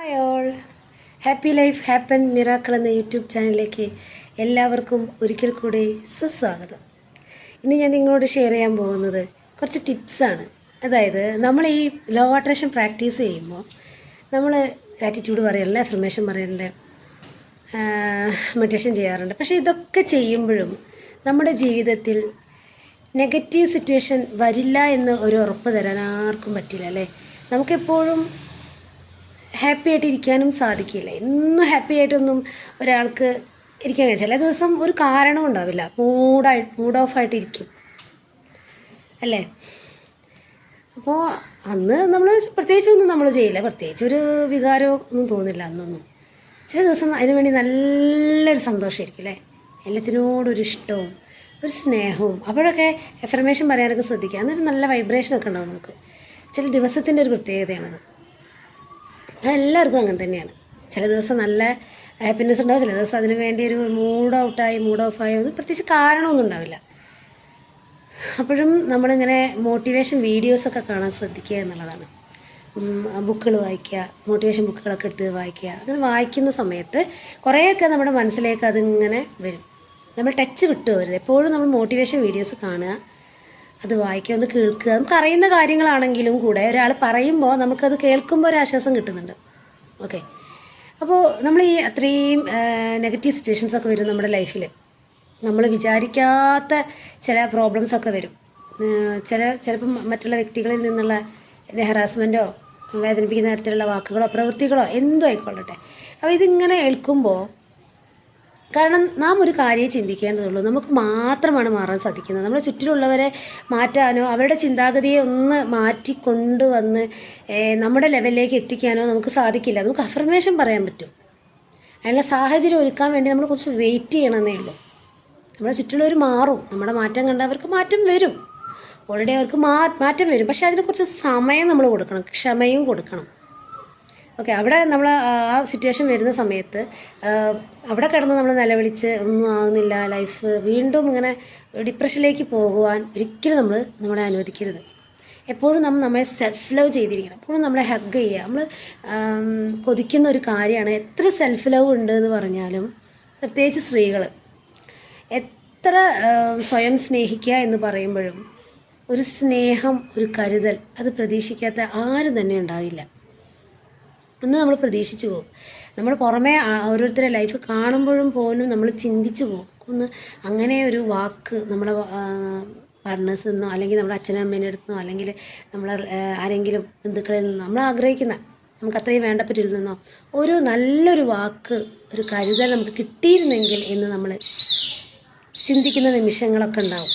Hi all happy life happen miracle എന്ന YouTube ചാനലിലേക്ക് എല്ലാവർക്കും ഒരിക്കൽ കൂടി സുസ്വാഗതം. ഇന്ന് ഞാൻ നിങ്ങളോട് ഷെയർ ചെയ്യാൻ പോകുന്നത് കുറച്ച് ടിപ്സാണ് അതായത് നമ്മൾ ഈ ലോ അട്രാക്ഷൻ പ്രാക്ടീസ് ചെയ്യുമ്പോൾ നമ്മൾ ആറ്റിറ്റ്യൂഡ് പറയാറുണ്ട് അഫർമേഷൻ പറയാറുണ്ട് മെഡിറ്റേഷൻ ചെയ്യാറുണ്ട്. പക്ഷേ ഇതൊക്കെ ചെയ്യുമ്പോഴും നമ്മുടെ ജീവിതത്തിൽ നെഗറ്റീവ് സിറ്റുവേഷൻ വരില്ല എന്ന് ഒരു ഉറപ്പ് തരാൻ ആർക്കും പറ്റില്ല അല്ലേ? നമുക്കെപ്പോഴും ഹാപ്പി ആയിട്ട് ഇരിക്കാനും സാധിക്കില്ല. എന്നും ഹാപ്പി ആയിട്ടൊന്നും ഒരാൾക്ക് ഇരിക്കാൻ കഴിയും ചില ദിവസം ഒരു കാരണം ഉണ്ടാവില്ല. മൂഡായി മൂഡ് ഓഫ് ആയിട്ട് ഇരിക്കും. അല്ലേ? അപ്പോൾ അന്ന് നമ്മൾ പ്രത്യേകിച്ച് ഒന്നും നമ്മൾ ചെയ്യില്ല. പ്രത്യേകിച്ച് ഒരു വികാരമോ ഒന്നും തോന്നില്ല അന്നൊന്നും. ചില ദിവസം അതിനു വേണ്ടി നല്ലൊരു സന്തോഷമായിരിക്കും അല്ലേ? എല്ലാത്തിനോടൊരു ഇഷ്ടവും ഒരു സ്നേഹവും. അപ്പോഴൊക്കെ എഫർമേഷൻ പറയാനൊക്കെ ശ്രദ്ധിക്കുക. അന്നൊരു നല്ല വൈബ്രേഷനൊക്കെ ഉണ്ടാവും നമുക്ക്. ചില ദിവസത്തിന്റെ ഒരു പ്രത്യേകതയാണത്. അതെല്ലാവർക്കും അങ്ങനെ തന്നെയാണ്. ചില ദിവസം നല്ല ഹാപ്പിനെസ് ഉണ്ടാവും ചില ദിവസം അതിന് വേണ്ടി ഒരു മൂഡ് ഔട്ടായി മൂഡ് ഓഫായി ഒന്നും പ്രത്യേകിച്ച് കാരണമൊന്നും ഉണ്ടാവില്ല. അപ്പോഴും നമ്മളിങ്ങനെ മോട്ടിവേഷൻ വീഡിയോസൊക്കെ കാണാൻ ശ്രദ്ധിക്കുക എന്നുള്ളതാണ്. ബുക്കുകൾ വായിക്കുക മോട്ടിവേഷൻ ബുക്കുകളൊക്കെ എടുത്ത് വായിക്കുക അങ്ങനെ വായിക്കുന്ന സമയത്ത് കുറേയൊക്കെ നമ്മുടെ മനസ്സിലേക്ക് അതിങ്ങനെ വരും. നമ്മൾ ടച്ച് വിട്ടു വരുത് എപ്പോഴും നമ്മൾ മോട്ടിവേഷൻ വീഡിയോസ് കാണുക. അത് വായിക്കുക ഒന്ന് കേൾക്കുക നമുക്ക് അറിയുന്ന കാര്യങ്ങളാണെങ്കിലും കൂടെ ഒരാൾ പറയുമ്പോൾ നമുക്കത് കേൾക്കുമ്പോൾ ഒരു ആശ്വാസം കിട്ടുന്നുണ്ട്. ഓക്കെ. അപ്പോൾ നമ്മൾ ഈ അത്രയും നെഗറ്റീവ് സിറ്റുവേഷൻസ് ഒക്കെ വരും നമ്മുടെ ലൈഫിൽ നമ്മൾ വിചാരിക്കാത്ത ചില പ്രോബ്ലംസ് ഒക്കെ വരും. ചില ചിലപ്പം മറ്റുള്ള വ്യക്തികളിൽ നിന്നുള്ള ഹറാസ്മെന്റോ വേദനിപ്പിക്കുന്ന തരത്തിലുള്ള വാക്കുകളോ പ്രവൃത്തികളോ എന്തോ ആയിക്കൊള്ളട്ടെ. അപ്പോൾ ഇതിങ്ങനെ ഏൽക്കുമ്പോൾ കാരണം നാം ഒരു കാര്യം ചിന്തിക്കേണ്ടതുള്ളൂ. നമുക്ക് മാത്രമാണ് മാറാൻ സാധിക്കുന്നത്. നമ്മുടെ ചുറ്റിലുള്ളവരെ മാറ്റാനോ അവരുടെ ചിന്താഗതിയെ ഒന്ന് മാറ്റി കൊണ്ടുവന്ന് നമ്മുടെ ലെവലിലേക്ക് എത്തിക്കാനോ നമുക്ക് സാധിക്കില്ല. നമുക്ക് അഫർമേഷൻ പറയാൻ പറ്റും. അതിനുള്ള സാഹചര്യം ഒരുക്കാൻ വേണ്ടി നമ്മൾ കുറച്ച് വെയിറ്റ് ചെയ്യണമെന്നേ ഉള്ളൂ. നമ്മുടെ ചുറ്റിലുള്ളവർ മാറും. നമ്മുടെ മാറ്റം കണ്ട അവർക്ക് മാറ്റം വരും. ഓൾറെഡി അവർക്ക് മാറ്റം വരും. പക്ഷേ അതിന് കുറച്ച് സമയം നമ്മൾ കൊടുക്കണം. ക്ഷമയും കൊടുക്കണം. ഓക്കെ അവിടെ നമ്മൾ ആ സിറ്റുവേഷൻ വരുന്ന സമയത്ത് അവിടെ കിടന്ന് നമ്മൾ നിലവിളിച്ച് ഒന്നും ആകുന്നില്ല ലൈഫ് വീണ്ടും ഇങ്ങനെ ഡിപ്രഷനിലേക്ക് പോകുവാൻ ഒരിക്കലും നമ്മൾ നമ്മളെ അനുവദിക്കരുത്. എപ്പോഴും നമ്മൾ നമ്മളെ സെൽഫ് ലവ് ചെയ്തിരിക്കണം. എപ്പോഴും നമ്മളെ ഹഗ് ചെയ്യുക. നമ്മൾ കൊതിക്കുന്ന ഒരു കാര്യമാണ്. എത്ര സെൽഫ് ലവ് ഉണ്ട് എന്ന് പറഞ്ഞാലും പ്രത്യേകിച്ച് സ്ത്രീകൾ എത്ര സ്വയം സ്നേഹിക്കുക എന്ന് പറയുമ്പോഴും ഒരു സ്നേഹം ഒരു കരുതൽ അത് പ്രതീക്ഷിക്കാത്ത ആരും തന്നെ ഉണ്ടാവില്ല. ഒന്ന് നമ്മൾ പ്രതീക്ഷിച്ചു പോകും. നമ്മൾ പുറമേ ഓരോരുത്തരുടെ ലൈഫ് കാണുമ്പോഴും പോലും നമ്മൾ ചിന്തിച്ചു പോകും. ഒന്ന് അങ്ങനെ ഒരു വാക്ക് നമ്മളെ പാർട്ട്നേഴ്സിൽ നിന്നോ അല്ലെങ്കിൽ നമ്മുടെ അച്ഛനും അമ്മേന്റെ അടുത്ത് നിന്നോ അല്ലെങ്കിൽ നമ്മൾ ആരെങ്കിലും ബന്ധുക്കളിൽ നിന്നോ നമ്മൾ ആഗ്രഹിക്കുന്ന നമുക്ക് അത്രയും വേണ്ടപ്പെട്ടിരുന്നോ നിന്നോ ഒരു നല്ലൊരു വാക്ക് ഒരു കരുതൽ നമുക്ക് കിട്ടിയിരുന്നെങ്കിൽ എന്ന് നമ്മൾ ചിന്തിക്കുന്ന നിമിഷങ്ങളൊക്കെ ഉണ്ടാവും.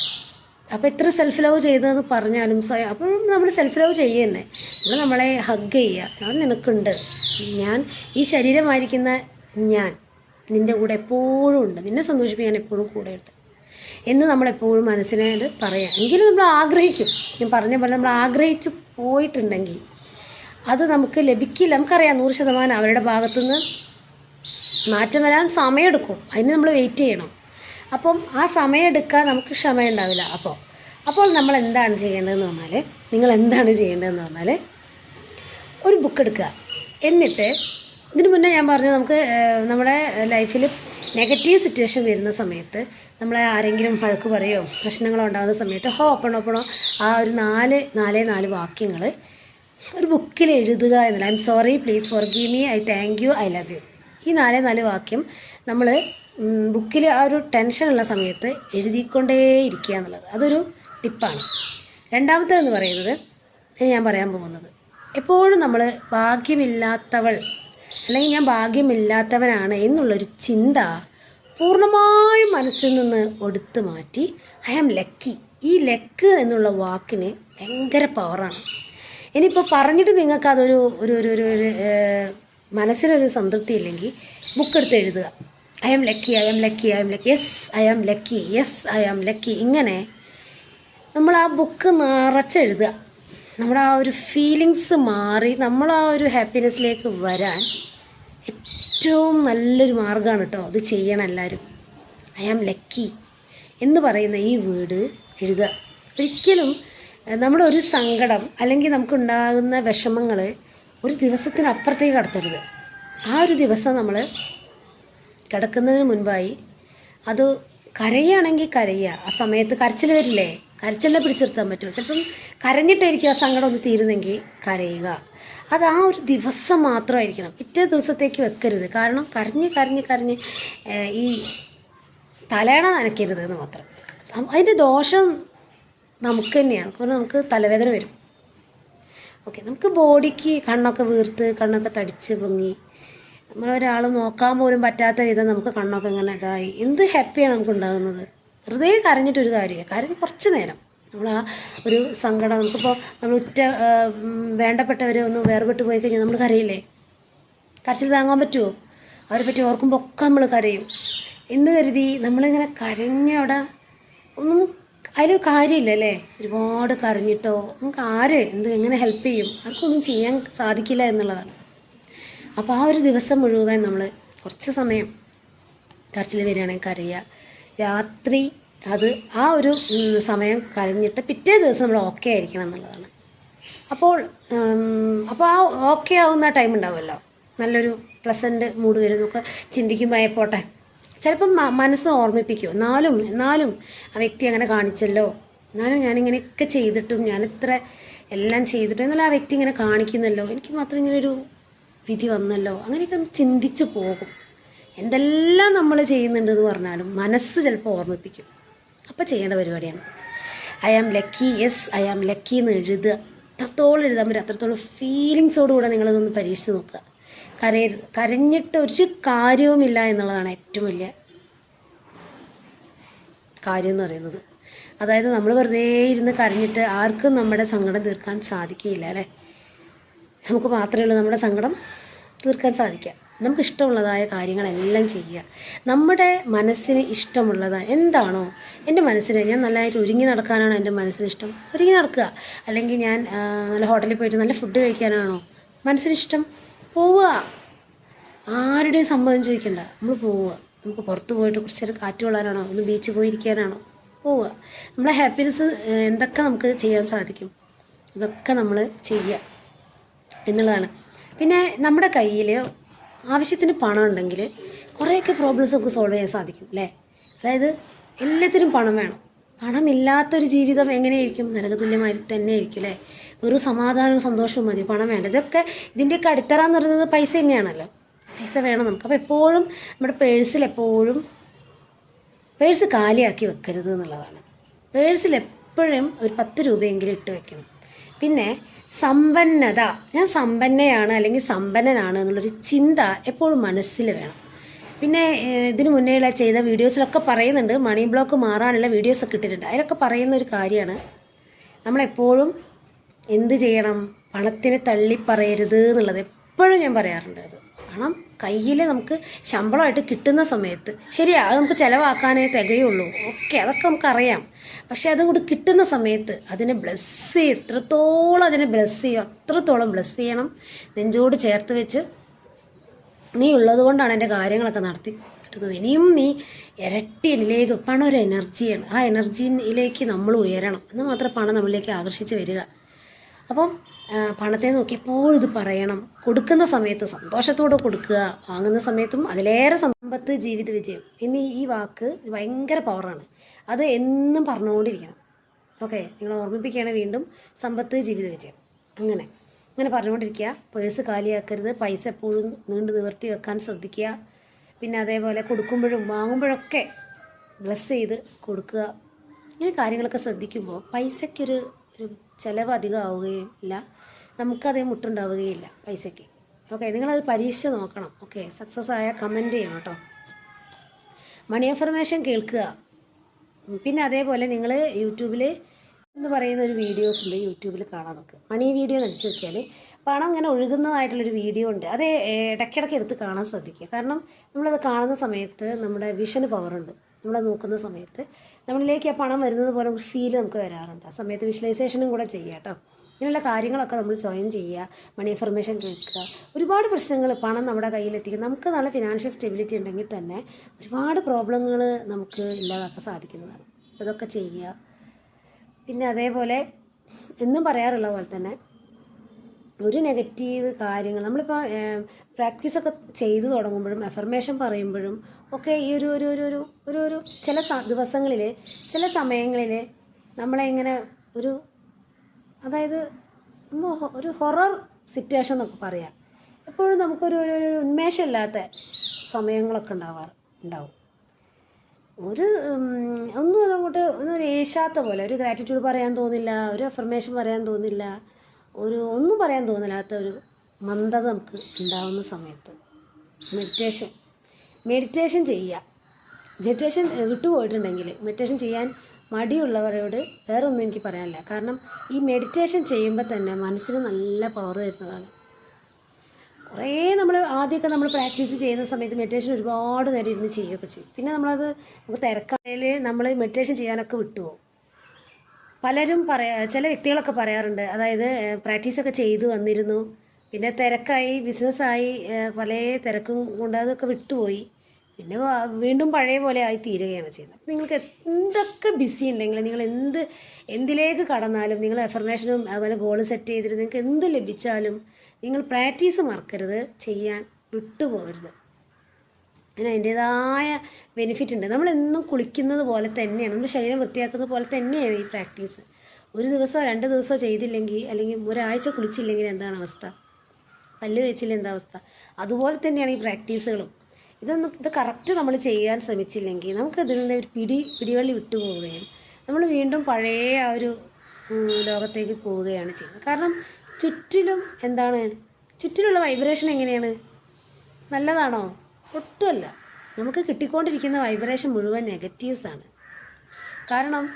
അപ്പോൾ എത്ര സെൽഫ് ലവ് ചെയ്തതെന്ന് പറഞ്ഞാലും സ്വയം അപ്പോൾ നമ്മൾ സെൽഫ് ലവ് ചെയ്യുന്നേ. നമ്മൾ നമ്മളെ ഹഗ് ചെയ്യുക ഞാൻ നിനക്കുണ്ട്. ഞാൻ ഈ ശരീരമായിരിക്കുന്ന ഞാൻ നിന്റെ കൂടെ എപ്പോഴും ഉണ്ട്. നിന്നെ സന്തോഷിപ്പിക്കാൻ എപ്പോഴും കൂടെയുണ്ട്. എന്ന് നമ്മളെപ്പോഴും മനസ്സിനെ അത് പറയാം. എങ്കിലും നമ്മൾ ആഗ്രഹിക്കും. ഞാൻ പറഞ്ഞ പോലെ നമ്മൾ ആഗ്രഹിച്ച് പോയിട്ടുണ്ടെങ്കിൽ അത് നമുക്ക് ലഭിക്കില്ല. നമുക്കറിയാം നൂറ് ശതമാനം അവരുടെ ഭാഗത്തുനിന്ന് മാറ്റം വരാൻ സമയമെടുക്കും. അതിന് നമ്മൾ വെയിറ്റ് ചെയ്യണം. അപ്പം ആ സമയം എടുക്കാൻ നമുക്ക് ക്ഷമയുണ്ടാവില്ല. അപ്പോൾ അപ്പോൾ നമ്മൾ എന്താണ് ചെയ്യേണ്ടതെന്ന് പറഞ്ഞാൽ നിങ്ങൾ എന്താണ് ചെയ്യേണ്ടതെന്ന് പറഞ്ഞാൽ ഒരു ബുക്ക് എടുക്കുക. എന്നിട്ട് ഇതിനു മുന്നേ ഞാൻ പറഞ്ഞു നമുക്ക് നമ്മുടെ ലൈഫിൽ നെഗറ്റീവ് സിറ്റുവേഷൻ വരുന്ന സമയത്ത് നമ്മളെ ആരെങ്കിലും വഴക്ക് പറയോ പ്രശ്നങ്ങളോ ഉണ്ടാകുന്ന സമയത്ത് ഹോ അപ്പണോ ഓപ്പണോ ആ ഒരു നാല് നാലേ നാല് വാക്യങ്ങൾ ഒരു ബുക്കിൽ എഴുതുക എന്നല്ല I am sorry please forgive me I thank you I love you ഈ നാലേ നാല് വാക്യം നമ്മൾ ബുക്കിൽ ആ ഒരു ടെൻഷനുള്ള സമയത്ത് എഴുതിക്കൊണ്ടേയിരിക്കുക എന്നുള്ളത്. അതൊരു ടിപ്പാണ് രണ്ടാമത്തേതെന്ന് പറയുന്നത് ഞാൻ പറയാൻ പോകുന്നത്. എപ്പോഴും നമ്മൾ ഭാഗ്യമില്ലാത്തവൾ അല്ലെങ്കിൽ ഞാൻ ഭാഗ്യമില്ലാത്തവനാണ് എന്നുള്ളൊരു ചിന്ത പൂർണമായും മനസ്സിൽ നിന്ന് ഒടുത്തു മാറ്റി ഐ ആം ലക്കി ഈ ലക്ക് എന്നുള്ള വാക്കിന് ഭയങ്കര പവറാണ് ഇനിയിപ്പോൾ പറഞ്ഞിട്ട് നിങ്ങൾക്ക് അതൊരു ഒരു ഒരു ഒരു മനസ്സിനൊരു സംതൃപ്തി ഇല്ലെങ്കിൽ ബുക്ക് എടുത്ത് എഴുതുക. I am lucky I am lucky I am lucky yes I am lucky yes I am lucky ഇങ്ങനെ നമ്മൾ ആ ബുക്ക് നിറച്ചെഴുതുക. നമ്മുടെ ആ ഒരു ഫീലിങ്സ് മാറി നമ്മൾ ആ ഒരു ഹാപ്പിനെസ്സിലേക്ക് വരാൻ ഏറ്റവും നല്ലൊരു മാർഗമാണ് കേട്ടോ അത് ചെയ്യണം എല്ലാവരും. ഐ ആം ലക്കി എന്ന് പറയുന്ന ഈ വീട് എഴുതുക. ഒരിക്കലും നമ്മുടെ ഒരു സങ്കടം അല്ലെങ്കിൽ നമുക്കുണ്ടാകുന്ന വിഷമങ്ങൾ ഒരു ദിവസത്തിനപ്പുറത്തേക്ക് കടത്തരുത്. ആ ഒരു ദിവസം നമ്മൾ കിടക്കുന്നതിന് മുൻപായി അത് കരയുകയാണെങ്കിൽ കരയുക. ആ സമയത്ത് കരച്ചിൽ വരില്ലേ? കരച്ചിലിനെ പിടിച്ചിർത്താൻ പറ്റുമോ? ചിലപ്പം കരഞ്ഞിട്ടായിരിക്കും ആ സങ്കടം ഒന്ന് തീരുന്നെങ്കിൽ കരയുക. അത് ആ ഒരു ദിവസം മാത്രമായിരിക്കണം. പിറ്റേ ദിവസത്തേക്ക് വെക്കരുത്. കാരണം കരഞ്ഞ് കരഞ്ഞ് കരഞ്ഞ് ഈ തലയണ നനയ്ക്കരുത് എന്ന് മാത്രം അതിന്റെ ദോഷം നമുക്ക് തന്നെയാണ്. നമുക്ക് തലവേദന വരും. ഓക്കെ. നമുക്ക് ബോഡിക്ക് കണ്ണൊക്കെ വീർത്ത് കണ്ണൊക്കെ തടിച്ച് പൊങ്ങി നമ്മളൊരാൾ നോക്കാൻ പോലും പറ്റാത്ത വിധം നമുക്ക് കണ്ണൊക്കെ ഇങ്ങനെ ഇതായി. എന്ത് ഹാപ്പിയാണ് നമുക്ക് ഉണ്ടാകുന്നത് വെറുതെ കരഞ്ഞിട്ടൊരു കാര്യമില്ല. കരഞ്ഞ് കുറച്ച് നേരം. നമ്മൾ ആ ഒരു സങ്കടം നമുക്കിപ്പോൾ നമ്മൾ ഉറ്റ വേണ്ടപ്പെട്ടവരെ ഒന്ന് വേർപെട്ട് പോയി കഴിഞ്ഞാൽ നമ്മൾ കരയില്ലേ? കരച്ചിൽ താങ്ങാൻ പറ്റുമോ അവരെ പറ്റി ഓർക്കുമ്പോൾ ഒക്കെ നമ്മൾ കരയും. എന്ന് കരുതി നമ്മളിങ്ങനെ കരഞ്ഞ് അവിടെ ഒന്നും അതിൽ കാര്യമില്ല അല്ലേ? ഒരുപാട് കരഞ്ഞിട്ടോ നമുക്ക് ആര് എന്ത് എങ്ങനെ ഹെൽപ്പ് ചെയ്യും? അവർക്കൊന്നും ചെയ്യാൻ സാധിക്കില്ല എന്നുള്ളതാണ്. അപ്പോൾ ആ ഒരു ദിവസം മുഴുവൻ നമ്മൾ കുറച്ച് സമയം കരച്ചിൽ വരികയാണെങ്കിൽ കരയുക. രാത്രി അത് ആ ഒരു സമയം കരഞ്ഞിട്ട് പിറ്റേ ദിവസം നമ്മൾ ഓക്കെ ആയിരിക്കണം എന്നുള്ളതാണ്. അപ്പോൾ അപ്പോൾ ആ ഓക്കെ ആവുന്ന ടൈം ഉണ്ടാവുമല്ലോ. നല്ലൊരു പ്ലസന്റ് മൂഡ് വരും നമുക്ക് ചിന്തിക്കുമ്പോൾ "ഏ, പോട്ടെ. ചിലപ്പം മനസ്സ് ഓർമ്മിപ്പിക്കും. എന്നാലും എന്നാലും ആ വ്യക്തി അങ്ങനെ കാണിച്ചല്ലോ. എന്നാലും ഞാനിങ്ങനെയൊക്കെ ചെയ്തിട്ടും ഞാനിത്ര എല്ലാം ചെയ്തിട്ടും എന്നാലും ആ വ്യക്തി ഇങ്ങനെ കാണിക്കുന്നല്ലോ. എനിക്ക് മാത്രം ഇങ്ങനെ ഒരു വിധി വന്നല്ലോ അങ്ങനെയൊക്കെ ചിന്തിച്ച് പോകും. എന്തെല്ലാം നമ്മൾ ചെയ്യുന്നുണ്ടെന്ന് പറഞ്ഞാലും മനസ്സ് ചിലപ്പോൾ ഓർമ്മിപ്പിക്കും. അപ്പോൾ ചെയ്യേണ്ട പരിപാടിയാണ്. I am lucky yes I am lucky എന്ന് എഴുതുക. അത്രത്തോളം എഴുതാൻ പറ്റും അത്രത്തോളം ഫീലിങ്സോടുകൂടെ നിങ്ങളിതൊന്ന് പരീക്ഷിച്ച് നോക്കുക. കരയരുത് കരഞ്ഞിട്ട് ഒരു കാര്യവുമില്ല എന്നുള്ളതാണ് ഏറ്റവും വലിയ കാര്യം എന്ന് പറയുന്നത്. അതായത് നമ്മൾ വെറുതെ ഇരുന്ന് കരഞ്ഞിട്ട് ആർക്കും നമ്മുടെ സങ്കടം തീർക്കാൻ സാധിക്കുകയില്ല അല്ലേ? നമുക്ക് മാത്രമേ ഉള്ളൂ നമ്മുടെ സങ്കടം തീർക്കാൻ സാധിക്കുക. നമുക്ക് ഇഷ്ടമുള്ളതായ കാര്യങ്ങളെല്ലാം ചെയ്യുക. നമ്മുടെ മനസ്സിന് ഇഷ്ടമുള്ളതാണ് എന്താണോ എന്റെ മനസ്സിന് ഞാൻ നല്ലതായിട്ട് ഒരുങ്ങി നടക്കാനാണോ എന്റെ മനസ്സിന് ഇഷ്ടം? ഒരുങ്ങി നടക്കുക. അല്ലെങ്കിൽ ഞാൻ നല്ല ഹോട്ടലിൽ പോയിട്ട് നല്ല ഫുഡ് കഴിക്കാനാണോ മനസ്സിന് ഇഷ്ടം പോവുക. ആരുടെയും സമ്മതം ചോദിക്കണ്ട. നമ്മൾ പോവുക. നമുക്ക് പുറത്ത് പോയിട്ട് കുറച്ച് നേരം കാറ്റ് കൊള്ളാനാണോ? ഒന്ന് ബീച്ചിൽ പോയിരിക്കാനാണോ? പോവുക. നമ്മളെ ഹാപ്പിനെസ് എന്തൊക്കെ നമുക്ക് ചെയ്യാൻ സാധിക്കും? ഇതൊക്കെ നമ്മൾ ചെയ്യുക. എന്നുള്ളതാണ്. പിന്നെ നമ്മുടെ കയ്യിൽ ആവശ്യത്തിന് പണം ഉണ്ടെങ്കിൽ കുറേയൊക്കെ പ്രോബ്ലംസ് നമുക്ക് സോൾവ് ചെയ്യാൻ സാധിക്കും അല്ലേ? അതായത് എല്ലാത്തിനും പണം വേണം. പണമില്ലാത്തൊരു ജീവിതം എങ്ങനെയായിരിക്കും? നരകതുല്യമായി തന്നെ ആയിരിക്കും അല്ലേ? വെറും സമാധാനവും സന്തോഷവും മതി പണം വേണ്ട. ഇതൊക്കെ ഇതിന്റെയൊക്കെ അടിത്തറ എന്ന് പറയുന്നത് പൈസ തന്നെയാണല്ലോ. പൈസ വേണം നമുക്ക്. അപ്പോൾ എപ്പോഴും നമ്മുടെ പേഴ്സിൽ എപ്പോഴും പേഴ്സ് കാലിയാക്കി വെക്കരുത് എന്നുള്ളതാണ്. പേഴ്സിൽ എപ്പോഴും ഒരു പത്ത് രൂപയെങ്കിലും ഇട്ട് വെക്കണം. പിന്നെ സമ്പന്നത. ഞാൻ സമ്പന്നയാണ് അല്ലെങ്കിൽ സമ്പന്നനാണ് എന്നുള്ളൊരു ചിന്ത എപ്പോഴും മനസ്സിൽ വേണം. പിന്നെ ഇതിനു മുന്നേയുള്ള ചെയ്ത വീഡിയോസിലൊക്കെ പറയുന്നുണ്ട്. മണി ബ്ലോക്ക് മാറാനുള്ള വീഡിയോസൊക്കെ ഇട്ടിട്ടുണ്ട്. അതിലൊക്കെ പറയുന്ന ഒരു കാര്യമാണ്. നമ്മളെപ്പോഴും എന്ത് ചെയ്യണം? പണത്തിന് തള്ളിപ്പറയരുത് എന്നുള്ളത് എപ്പോഴും ഞാൻ പറയാറുണ്ട് അത്. പണം കയ്യിൽ നമുക്ക് ശമ്പളമായിട്ട് കിട്ടുന്ന സമയത്ത്. ശരിയാ അത് നമുക്ക് ചിലവാക്കാനേ തികയുള്ളൂ. ഓക്കെ അതൊക്കെ നമുക്കറിയാം പക്ഷേ അതും കൂടി കിട്ടുന്ന സമയത്ത് അതിനെ ബ്ലെസ് ചെയ്യും എത്രത്തോളം അതിനെ ബ്ലെസ് ചെയ്യും അത്രത്തോളം ബ്ലെസ് ചെയ്യണം. നെഞ്ചോട് ചേർത്ത് വെച്ച് നീ ഉള്ളത് കൊണ്ടാണ് എന്റെ കാര്യങ്ങളൊക്കെ നടത്തി കിട്ടുന്നത്. ഇനിയും നീ ഇരട്ടി എന്നിലേക്ക് പണം ഒരു എനർജിയാണ് ആ എനർജിയിലേക്ക് നമ്മൾ ഉയരണം. എന്നാൽ മാത്രമേ പണം നമ്മളിലേക്ക് ആകർഷിച്ച് വരിക. അപ്പം പണത്തെ നോക്കി എപ്പോഴും ഇത് പറയണം. കൊടുക്കുന്ന സമയത്ത് സന്തോഷത്തോടെ കൊടുക്കുക വാങ്ങുന്ന സമയത്തും അതിലേറെ സമ്പത്ത് ജീവിത വിജയം. ഇനി ഈ വാക്ക് ഭയങ്കര പവറാണ് അത് എന്നും പറഞ്ഞുകൊണ്ടിരിക്കണം. ഓക്കെ നിങ്ങൾ ഓർമ്മിപ്പിക്കുകയാണ് വീണ്ടും സമ്പത്ത് ജീവിത വിജയം. അങ്ങനെ. അങ്ങനെ പറഞ്ഞുകൊണ്ടിരിക്കുക. പേഴ്സ് കാലിയാക്കരുത്. പൈസ എപ്പോഴും നീണ്ടു നിവർത്തി വെക്കാൻ ശ്രദ്ധിക്കുക. പിന്നെ അതേപോലെ കൊടുക്കുമ്പോഴും വാങ്ങുമ്പോഴൊക്കെ ബ്ലസ് ചെയ്ത് കൊടുക്കുക. ഇങ്ങനെ കാര്യങ്ങളൊക്കെ ശ്രദ്ധിക്കുമ്പോൾ പൈസയ്ക്കൊരു ഒരു ചിലവ് അധികം ആവുകയും ഇല്ല നമുക്കത് മുട്ടുണ്ടാവുകയില്ല പൈസയ്ക്ക്. ഓക്കെ നിങ്ങളത് പരീക്ഷിച്ച് നോക്കണം. ഓക്കെ സക്സസ് ആയ കമന്റ് ചെയ്യണം കേട്ടോ. മണി അഫർമേഷൻ കേൾക്കുക. പിന്നെ അതേപോലെ നിങ്ങൾ യൂട്യൂബിൽ എന്ന് പറയുന്ന ഒരു വീഡിയോസ് ഉണ്ട്. യൂട്യൂബിൽ കാണാൻ നോക്ക്. മണി വീഡിയോ നടിച്ച് നോക്കിയാൽ പണം ഇങ്ങനെ ഒഴുകുന്നതായിട്ടുള്ളൊരു വീഡിയോ ഉണ്ട്. അത് ഇടയ്ക്കിടയ്ക്ക് എടുത്ത് കാണാൻ ശ്രദ്ധിക്കുക. കാരണം നമ്മളത് കാണുന്ന സമയത്ത് നമ്മുടെ വിഷന് പവറുണ്ട് നമ്മളത് നോക്കുന്ന സമയത്ത് നമ്മളിലേക്ക് ആ പണം വരുന്നത് പോലെ ഒരു ഫീൽ നമുക്ക് വരാറുണ്ട്. ആ സമയത്ത് വിഷ്വലൈസേഷനും കൂടെ ചെയ്യുക കേട്ടോ. ഇങ്ങനെയുള്ള കാര്യങ്ങളൊക്കെ നമ്മൾ സ്വയം ചെയ്യുക മണി ഇൻഫർമേഷൻ കേൾക്കുക. ഒരുപാട് പ്രശ്നങ്ങൾ പണം നമ്മുടെ കയ്യിലെത്തിക്കുക നമുക്ക് നല്ല ഫിനാൻഷ്യൽ സ്റ്റെബിലിറ്റി ഉണ്ടെങ്കിൽ തന്നെ ഒരുപാട് പ്രോബ്ലങ്ങൾ നമുക്ക് ഇല്ലാതാക്കാൻ സാധിക്കുന്നതാണ്. ഇതൊക്കെ ചെയ്യുക. പിന്നെ അതേപോലെ എന്നും പറയാറുള്ള പോലെ തന്നെ ഒരു നെഗറ്റീവ് കാര്യങ്ങൾ നമ്മളിപ്പോൾ പ്രാക്ടീസൊക്കെ ചെയ്തു തുടങ്ങുമ്പോഴും എഫർമേഷൻ പറയുമ്പോഴും ഒക്കെ ഈ ഒരു ഒരു ഒരു ഒരു ഒരു ഒരു ചില ദിവസങ്ങളിൽ ചില സമയങ്ങളിൽ നമ്മളെ ഇങ്ങനെ ഒരു അതായത് ഒരു ഹൊറർ സിറ്റുവേഷൻ എന്നൊക്കെ പറയാം. എപ്പോഴും നമുക്കൊരു ഒരു ഒരു ഉന്മേഷമില്ലാത്ത സമയങ്ങളൊക്കെ ഉണ്ടാവാറ് ഉണ്ടാവും. ഒരു ഒന്നും അതങ്ങോട്ട് ഒന്നും ഒരു ഏശാത്ത പോലെ ഒരു ഗ്രാറ്റിറ്റ്യൂഡ് പറയാൻ തോന്നില്ല ഒരു അഫർമേഷൻ പറയാൻ തോന്നില്ല ഒരു ഒന്നും പറയാൻ തോന്നില്ലാത്ത ഒരു മന്ദത നമുക്ക് ഉണ്ടാവുന്ന സമയത്ത് മെഡിറ്റേഷൻ മെഡിറ്റേഷൻ ചെയ്യുക. മെഡിറ്റേഷൻ വിട്ടുപോയിട്ടുണ്ടെങ്കിൽ മെഡിറ്റേഷൻ ചെയ്യാൻ മടിയുള്ളവരോട് വേറെ ഒന്നും എനിക്ക് പറയാനില്ല. കാരണം ഈ മെഡിറ്റേഷൻ ചെയ്യുമ്പോൾ തന്നെ മനസ്സിന് നല്ല പവർ വരുന്നതാണ്. കുറേ നമ്മൾ ആദ്യമൊക്കെ നമ്മൾ പ്രാക്ടീസ് ചെയ്യുന്ന സമയത്ത് മെഡിറ്റേഷൻ ഒരുപാട് നേരം ഇരുന്ന് ചെയ്യുകയൊക്കെ ചെയ്യും. പിന്നെ നമ്മളത് നമുക്ക് തിരക്കാണെങ്കിൽ നമ്മൾ മെഡിറ്റേഷൻ ചെയ്യാനൊക്കെ വിട്ടുപോകും. പലരും പറയാ ചില വ്യക്തികളൊക്കെ പറയാറുണ്ട്. അതായത് പ്രാക്ടീസൊക്കെ ചെയ്തു വന്നിരുന്നു. പിന്നെ തിരക്കായി ബിസിനസ്സായി പല തിരക്കും കൊണ്ട് അതൊക്കെ വിട്ടുപോയി. പിന്നെ വീണ്ടും പഴയ പോലെ ആയി തീരുകയാണ് ചെയ്യുന്നത്. നിങ്ങൾക്ക് എന്തൊക്കെ ബിസി ഉണ്ടെങ്കിലും നിങ്ങൾ എന്ത് എന്തിലേക്ക് കടന്നാലും നിങ്ങൾ എഫർമേഷനും അതുപോലെ ഗോൾ സെറ്റ് ചെയ്തിട്ട് നിങ്ങൾക്ക് എന്ത് ലഭിച്ചാലും നിങ്ങൾ പ്രാക്ടീസ് മറക്കരുത് ചെയ്യാൻ വിട്ടുപോകരുത്. അതിന് അതിന്റേതായ ബെനിഫിറ്റ് ഉണ്ട്. നമ്മൾ എന്നും കുളിക്കുന്നത് പോലെ തന്നെയാണ് നമ്മൾ ശരീരം വൃത്തിയാക്കുന്നത് പോലെ തന്നെയാണ് ഈ പ്രാക്ടീസ് ഒരു ദിവസമോ രണ്ട് ദിവസമോ ചെയ്തില്ലെങ്കിൽ അല്ലെങ്കിൽ ഒരാഴ്ച കുളിച്ചില്ലെങ്കിൽ എന്താണ് അവസ്ഥ? പല്ല് തേച്ചില്ല എന്താ അവസ്ഥ? അതുപോലെ തന്നെയാണ് ഈ പ്രാക്ടീസുകളും ഇതൊന്നും ഇത് കറക്റ്റ് നമ്മൾ ചെയ്യാൻ ശ്രമിച്ചില്ലെങ്കിൽ നമുക്ക് ഇതിൽ നിന്ന് ഒരു പിടി പിടിവള്ളി വിട്ടുപോവുകയും നമ്മൾ വീണ്ടും പഴയ ആ ഒരു ലോകത്തേക്ക് പോവുകയാണ് ചെയ്യുന്നത്. കാരണം ചുറ്റിലും എന്താണ് ചുറ്റിലുള്ള വൈബ്രേഷൻ എങ്ങനെയാണ്? നല്ലതാണോ? ഒട്ടുമല്ല. നമുക്ക് കിട്ടിക്കൊണ്ടിരിക്കുന്ന വൈബ്രേഷൻ മുഴുവൻ നെഗറ്റീവ്സാണ് കാരണം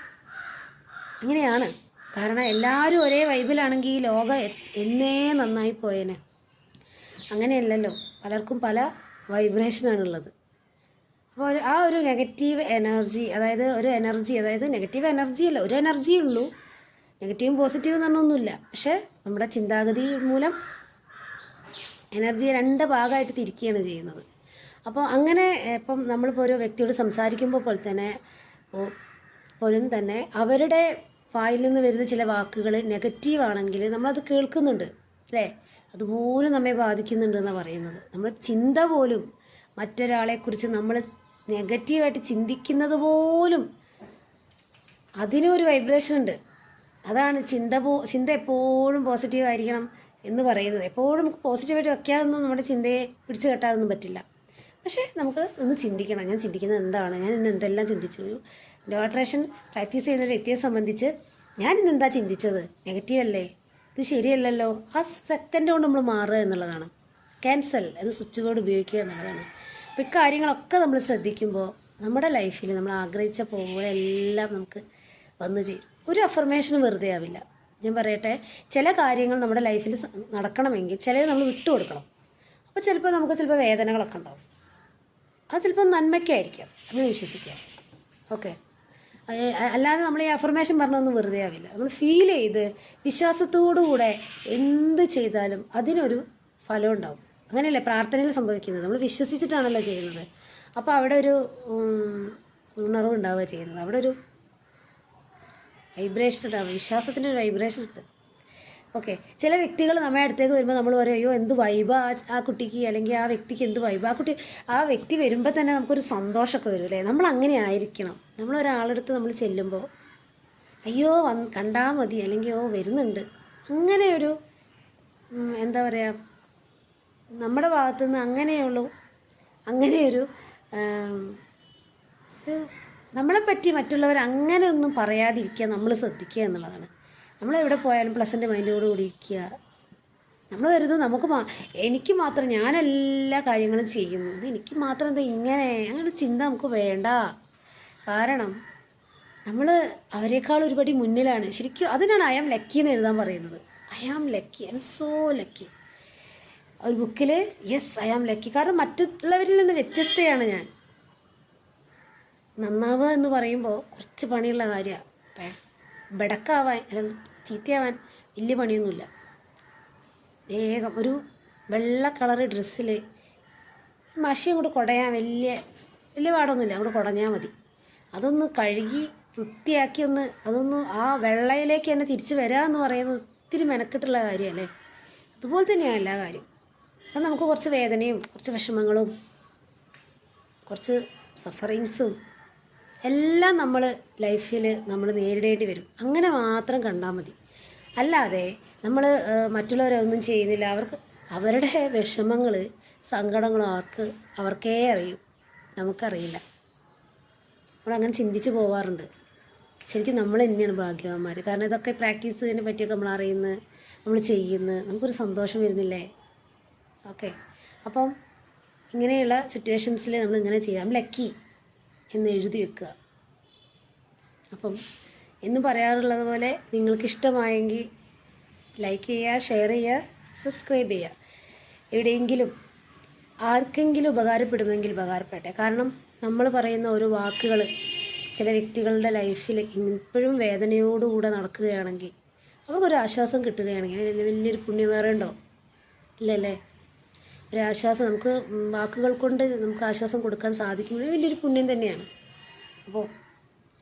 അങ്ങനെയാണ് കാരണം എല്ലാവരും ഒരേ വൈബിലാണെങ്കിൽ ഈ ലോകം എന്നേ നന്നായി പോയേനെ. അങ്ങനെയല്ലല്ലോ. പലർക്കും പല വൈബ്രേഷനാണുള്ളത് അപ്പോൾ ആ ഒരു നെഗറ്റീവ് എനർജി അതായത് ഒരു എനർജി അതായത് നെഗറ്റീവ് എനർജി അല്ല ഒരു എനർജി ഉള്ളൂ. നെഗറ്റീവും പോസിറ്റീവും എന്ന് പറഞ്ഞൊന്നുമില്ല. പക്ഷേ നമ്മുടെ ചിന്താഗതി മൂലം എനർജി രണ്ട് ഭാഗമായിട്ട് തിരിക്കുകയാണ് ചെയ്യുന്നത്. അപ്പോൾ അങ്ങനെ ഇപ്പം നമ്മളിപ്പോൾ ഒരു വ്യക്തിയോട് സംസാരിക്കുമ്പോൾ പോലെ തന്നെ പോലും തന്നെ അവരുടെ വായിൽ നിന്ന് വരുന്ന ചില വാക്കുകൾ നെഗറ്റീവ് ആണെങ്കിൽ നമ്മളത് കേൾക്കുന്നുണ്ട് അല്ലേ? അതുപോലും നമ്മെ ബാധിക്കുന്നുണ്ട് എന്നാണ് പറയുന്നത്. നമ്മൾ ചിന്ത പോലും മറ്റൊരാളെക്കുറിച്ച് നമ്മൾ നെഗറ്റീവായിട്ട് ചിന്തിക്കുന്നത് പോലും അതിനൊരു വൈബ്രേഷൻ ഉണ്ട്. അതാണ് ചിന്ത പോ ചിന്ത എപ്പോഴും പോസിറ്റീവ് ആയിരിക്കണം എന്ന് പറയുന്നത്. എപ്പോഴും പോസിറ്റീവായിട്ട് വയ്ക്കാതൊന്നും നമ്മുടെ ചിന്തയെ പിടിച്ചു കെട്ടാനൊന്നും പറ്റില്ല. പക്ഷേ നമുക്ക് ഒന്ന് ചിന്തിക്കണം. ഞാൻ ചിന്തിക്കുന്നത് എന്താണ്? ഞാൻ ഇന്ന് എന്തെല്ലാം ചിന്തിച്ചു? ലോ അട്രാക്ഷൻ പ്രാക്ടീസ് ചെയ്യുന്ന വ്യക്തിയെ സംബന്ധിച്ച് ഞാൻ ഇന്ന് എന്താ ചിന്തിച്ചത്? നെഗറ്റീവ് അല്ലേ? ഇത് ശരിയല്ലല്ലോ. ആ സെക്കൻഡ് കൊണ്ട് നമ്മൾ മാറുക എന്നുള്ളതാണ്. ക്യാൻസൽ എന്ന സ്വിച്ച് ബോർഡ് ഉപയോഗിക്കുക എന്നുള്ളതാണ്. അപ്പോൾ ഇക്കാര്യങ്ങളൊക്കെ നമ്മൾ ശ്രദ്ധിക്കുമ്പോൾ നമ്മുടെ ലൈഫിൽ നമ്മൾ ആഗ്രഹിച്ച പോലെ എല്ലാം നമുക്ക് വന്നു ചെയ്യും ഒരു അഫർമേഷൻ വെറുതെ ആവില്ല. ഞാൻ പറയട്ടെ ചില കാര്യങ്ങൾ നമ്മുടെ ലൈഫിൽ നടക്കണമെങ്കിൽ ചിലത് നമ്മൾ വിട്ടുകൊടുക്കണം. അപ്പോൾ ചിലപ്പോൾ നമുക്ക് ചിലപ്പോൾ വേദനകളൊക്കെ ഉണ്ടാവും. അത് ചിലപ്പോൾ നന്മയ്ക്കായിരിക്കാം. അങ്ങനെ വിശ്വസിക്കാം. ഓക്കെ അല്ലാതെ നമ്മൾ ഈ അഫർമേഷൻ പറഞ്ഞൊന്നും വെറുതെ ആവില്ല. നമ്മൾ ഫീൽ ചെയ്ത് വിശ്വാസത്തോടുകൂടെ എന്ത് ചെയ്താലും അതിനൊരു ഫലം ഉണ്ടാവും. അങ്ങനെയല്ലേ പ്രാർത്ഥനയിൽ സംഭവിക്കുന്നത്? നമ്മൾ വിശ്വസിച്ചിട്ടാണല്ലോ ചെയ്യുന്നത്. അപ്പോൾ അവിടെ ഒരു ഉണർവ് ഉണ്ടാവുക ചെയ്യുന്നത്. അവിടെ ഒരു വൈബ്രേഷൻ ഉണ്ടാവും വിശ്വാസത്തിന്റെ ഒരു വൈബ്രേഷൻ ഉണ്ട്. ഓക്കെ. ചില വ്യക്തികൾ നമ്മുടെ അടുത്തേക്ക് വരുമ്പോൾ നമ്മൾ പറയും അയ്യോ എന്ത് വൈബ ആ കുട്ടിക്ക് അല്ലെങ്കിൽ ആ വ്യക്തിക്ക് എന്ത് വൈബ ആ? കുട്ടി ആ വ്യക്തി വരുമ്പോൾ തന്നെ നമുക്കൊരു സന്തോഷമൊക്കെ വരും അല്ലേ? നമ്മൾ അങ്ങനെ ആയിരിക്കണം. നമ്മൾ ഒരാളടുത്ത് നമ്മൾ ചെല്ലുമ്പോൾ അയ്യോ വന്ന് കണ്ടാൽ മതി അല്ലെങ്കിൽ ഓ വരുന്നുണ്ട്. അങ്ങനെ ഒരു എന്താ പറയുക നമ്മുടെ ഭാഗത്തു നിന്ന് അങ്ങനെയുള്ളൂ അങ്ങനെയൊരു ഒരു ഒരു നമ്മളെപ്പറ്റി മറ്റുള്ളവർ അങ്ങനെ ഒന്നും പറയാതിരിക്കുക നമ്മൾ ശ്രദ്ധിക്കുക എന്നുള്ളതാണ്. നമ്മൾ എവിടെ പോയാലും പ്ലസന്റ് മൈൻഡോട് കൂടി ഇരിക്കുക. നമ്മൾ കരുതും നമുക്ക് മാ എനിക്ക് മാത്രം ഞാനെല്ലാ കാര്യങ്ങളും ചെയ്യുന്നു. ഇത് എനിക്ക് മാത്രം എന്താ ഇങ്ങനെ അങ്ങനെ ചിന്ത നമുക്ക് വേണ്ട. കാരണം നമ്മൾ അവരെക്കാൾ ഒരുപടി മുന്നിലാണ്. ശരിക്കും അതിനാണ് ഐ ആം ലക്കി എന്ന് എഴുതാൻ പറയുന്നത്. I am lucky I am so lucky ഒരു ബുക്കിൽ യെസ് ഐ ആം ലക്കി കാരണം മറ്റുള്ളവരിൽ നിന്ന് വ്യത്യസ്തയാണ് ഞാൻ. നന്നാവുക എന്ന് പറയുമ്പോൾ കുറച്ച് പണിയുള്ള കാര്യമാണ്. ബെടക്കാവാൻ അല്ല ചീത്തയാവാൻ വലിയ പണിയൊന്നുമില്ല. വേഗം ഒരു വെള്ള കളറ് ഡ്രസ്സിൽ മഷി അങ്ങോട്ട് കുടയാൻ വലിയ വലിയ പാടൊന്നുമില്ല. അങ്ങോട്ട് കുടഞ്ഞാൽ മതി. അതൊന്ന് കഴുകി വൃത്തിയാക്കി ഒന്ന് അതൊന്ന് ആ വെള്ളയിലേക്ക് തന്നെ തിരിച്ച് വരിക എന്ന് പറയുന്നത് ഒത്തിരി മെനക്കെട്ടുള്ള കാര്യമല്ലേ? അതുപോലെ തന്നെയാണ് എല്ലാ കാര്യം. അപ്പം നമുക്ക് കുറച്ച് വേദനയും കുറച്ച് വിഷമങ്ങളും കുറച്ച് സഫറിങ്സും എല്ലാം നമ്മൾ ലൈഫിൽ നമ്മൾ നേരിടേണ്ടി വരും. അങ്ങനെ മാത്രം കണ്ടാൽ മതി. അല്ലാതെ നമ്മൾ മറ്റുള്ളവരൊന്നും ചെയ്യുന്നില്ല. അവർക്ക് അവരുടെ വിഷമങ്ങൾ സങ്കടങ്ങളും അവർക്ക് അവർക്കേ അറിയൂ. നമുക്കറിയില്ല. നമ്മളങ്ങനെ ചിന്തിച്ച് പോവാറുണ്ട്. ശരിക്കും നമ്മൾ തന്നെയാണ് ഭാഗ്യവാന്മാർ കാരണം ഇതൊക്കെ പ്രാക്ടീസിനെ പറ്റിയൊക്കെ നമ്മൾ അറിയുന്നത് നമ്മൾ ചെയ്യുന്നത് നമുക്കൊരു സന്തോഷം വരുന്നില്ലേ? ഓക്കെ. അപ്പം ഇങ്ങനെയുള്ള സിറ്റുവേഷൻസിൽ നമ്മൾ ഇങ്ങനെ ചെയ്യാം. ലക്കി എന്ന് എഴുതി വെക്കുക. അപ്പം എന്ന് പറയാറുള്ളത് പോലെ നിങ്ങൾക്ക് ഇഷ്ടമായെങ്കിൽ ലൈക്ക് ചെയ്യുക ഷെയർ ചെയ്യുക സബ്സ്ക്രൈബ് ചെയ്യുക. എവിടെയെങ്കിലും ആർക്കെങ്കിലും ഉപകാരപ്പെടുമെങ്കിൽ ഉപകാരപ്പെടട്ടെ. കാരണം നമ്മൾ പറയുന്ന ഓരോ വാക്കുകൾ ചില വ്യക്തികളുടെ ലൈഫിൽ ഇപ്പോഴും വേദനയോടുകൂടെ നടക്കുകയാണെങ്കിൽ അവർക്കൊരു ആശ്വാസം കിട്ടുകയാണെങ്കിൽ വലിയൊരു പുണ്യമേറേണ്ടോ ഇല്ലല്ലേ? ഒരു ആശ്വാസം നമുക്ക് വാക്കുകൾ കൊണ്ട് നമുക്ക് ആശ്വാസം കൊടുക്കാൻ സാധിക്കുന്നത് വലിയൊരു പുണ്യം തന്നെയാണ്. അപ്പോൾ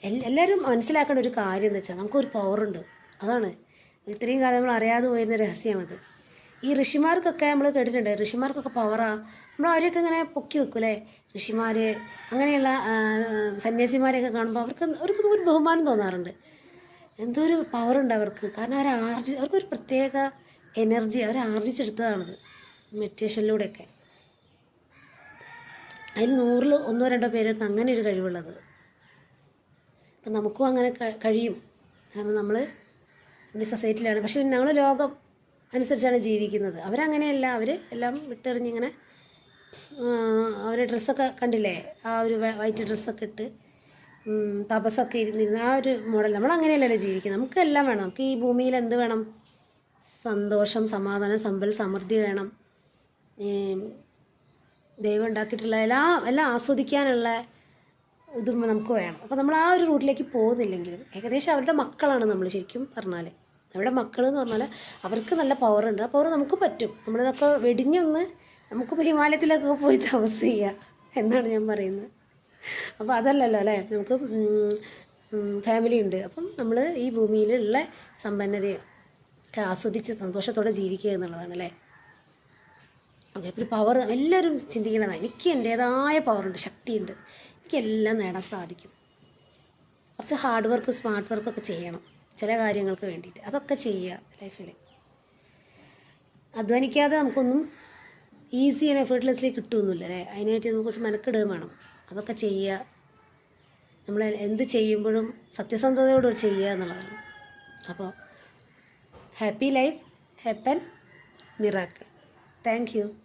എല്ലാവരും മനസ്സിലാക്കേണ്ട ഒരു കാര്യം എന്ന് വെച്ചാൽ നമുക്കൊരു പവറുണ്ട് അതാണ്. ഇത്രയും കാലം നമ്മൾ അറിയാതെ പോയിരുന്ന രഹസ്യമാണത്. ഈ ഋഷിമാർക്കൊക്കെ നമ്മൾ കേട്ടിട്ടുണ്ട്. ഋഷിമാർക്കൊക്കെ പവറാണ് നമ്മൾ അവരെയൊക്കെ ഇങ്ങനെ പൊക്കി വെക്കും അല്ലേ? ഋഷിമാർ അങ്ങനെയുള്ള സന്യാസിമാരെയൊക്കെ കാണുമ്പോൾ അവർക്ക് അവർക്ക് ഒരു ബഹുമാനം തോന്നാറുണ്ട്. എന്തോ ഒരു പവറുണ്ട് അവർക്ക്. കാരണം അവർ ആർജി അവർക്കൊരു പ്രത്യേക എനർജി അവർ ആർജിച്ചെടുത്തതാണത് മെഡിറ്റേഷനിലൂടെയൊക്കെ അതിൽ നൂറിൽ ഒന്നോ രണ്ടോ പേരൊക്കെ അങ്ങനെ ഒരു കഴിവുള്ളത്. അപ്പം നമുക്കും അങ്ങനെ കഴിയും. കാരണം നമ്മൾ ഒരു സൊസൈറ്റിയിലാണ് പക്ഷേ നമ്മൾ ലോകം അനുസരിച്ചാണ് ജീവിക്കുന്നത്. അവരങ്ങനെയല്ല. അവർ എല്ലാം വിട്ടെറിഞ്ഞിങ്ങനെ അവരുടെ ഡ്രസ്സൊക്കെ കണ്ടില്ലേ? ആ ഒരു വൈറ്റ് ഡ്രസ്സൊക്കെ ഇട്ട് തപസ്സൊക്കെ ഇരുന്നിരുന്ന ആ ഒരു മോഡൽ. നമ്മൾ അങ്ങനെയല്ലല്ലോ ജീവിക്കുന്നത്. നമുക്ക് എല്ലാം വേണം. നമുക്ക് ഈ ഭൂമിയിൽ എന്ത് വേണം? സന്തോഷം സമാധാനം സമ്പൽ സമൃദ്ധി വേണം. ദൈവം ഉണ്ടാക്കിയിട്ടുള്ള എല്ലാ എല്ലാം ആസ്വദിക്കാനുള്ള ഇതും നമുക്ക് വേണം. അപ്പോൾ നമ്മൾ ആ ഒരു റൂട്ടിലേക്ക് പോകുന്നില്ലെങ്കിലും ഏകദേശം അവരുടെ മക്കളാണ് നമ്മൾ ശരിക്കും പറഞ്ഞാൽ അവരുടെ മക്കൾ എന്ന് പറഞ്ഞാൽ അവർക്ക് നല്ല പവറുണ്ട് ആ പവർ നമുക്ക് പറ്റും. നമ്മളിതൊക്കെ വെടിഞ്ഞൊന്ന് നമുക്ക് ഹിമാലയത്തിലൊക്കെ പോയി തപസ് ചെയ്യുക എന്നാണ് ഞാൻ പറയുന്നത്? അപ്പോൾ അതല്ലല്ലോ അല്ലേ? നമുക്ക് ഫാമിലി ഉണ്ട്. അപ്പം നമ്മൾ ഈ ഭൂമിയിലുള്ള സമ്പന്നതയും ഒക്കെ ആസ്വദിച്ച് സന്തോഷത്തോടെ ജീവിക്കുക എന്നുള്ളതാണ് അല്ലേ? ഓക്കെ ഒരു പവർ എല്ലാവരും ചിന്തിക്കണതാണ് എനിക്ക് എന്റേതായ പവറുണ്ട് ശക്തിയുണ്ട്. എനിക്കെല്ലാം നേടാൻ സാധിക്കും. കുറച്ച് ഹാർഡ് വർക്ക് സ്മാർട്ട് വർക്കൊക്കെ ചെയ്യണം. ചില കാര്യങ്ങൾക്ക് വേണ്ടിയിട്ട്. അതൊക്കെ ചെയ്യുക ലൈഫിൽ അധ്വാനിക്കാതെ നമുക്കൊന്നും ഈസി ആൻഡ് എഫേർട്ട്ലെസ്ലി കിട്ടുമൊന്നുമില്ല അല്ലേ? അതിനായിട്ട് നമുക്ക് കുറച്ച് മെനക്കെടുകയും വേണം. അതൊക്കെ ചെയ്യുക. നമ്മൾ എന്ത് ചെയ്യുമ്പോഴും സത്യസന്ധതയോട് ചെയ്യുക എന്നുള്ളതാണ്. അപ്പോൾ happy life happen miracle thank you